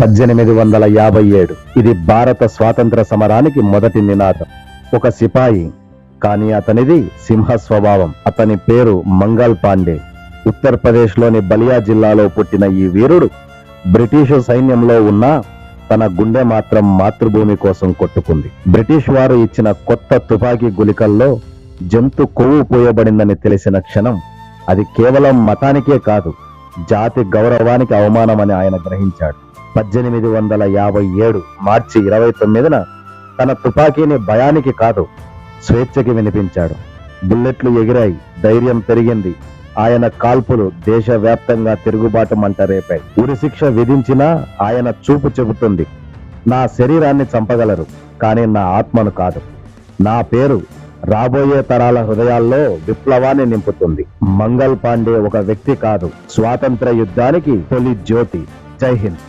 పద్దెనిమిది వందల యాభై ఏడు. ఇది భారత స్వాతంత్ర సమరానికి మొదటి నినాదం. ఒక సిపాయి కానీ అతనిది సింహ స్వభావం. అతని పేరు మంగల్ పాండే. ఉత్తరప్రదేశ్లోని బలియా జిల్లాలో పుట్టిన ఈ వీరుడు బ్రిటిషు సైన్యంలో ఉన్న తన గుండె మాత్రం మాతృభూమి కోసం కొట్టుకుంది. బ్రిటిష్ వారు ఇచ్చిన కొత్త తుపాకీ గులికల్లో జంతు కొవ్వు పోయబడిందని తెలిసిన క్షణం అది కేవలం మతానికే కాదు జాతి గౌరవానికి అవమానమని ఆయన గ్రహించాడు. పద్దెనిమిది వందల యాభై ఏడు మార్చి ఇరవై తొమ్మిదిన తన తుపాకీని భయానికి కాదు స్వేచ్ఛకి వినిపించాడు. బుల్లెట్లు ఎగిరాయి ధైర్యం పెరిగింది. ఆయన కాల్పులు దేశవ్యాప్తంగా తిరుగుబాటు మంట రేపాయి ఉరిశిక్ష విధించినా ఆయన చూపు చెబుతుంది నా శరీరాన్ని చంపగలరు కానీ నా ఆత్మను కాదు. నా పేరు రాబోయే తరాల హృదయాల్లో విప్లవాన్ని నింపుతుంది. మంగల్ పాండే ఒక వ్యక్తి కాదు స్వాతంత్ర యుద్ధానికి తొలి జ్యోతి. జై హింద్.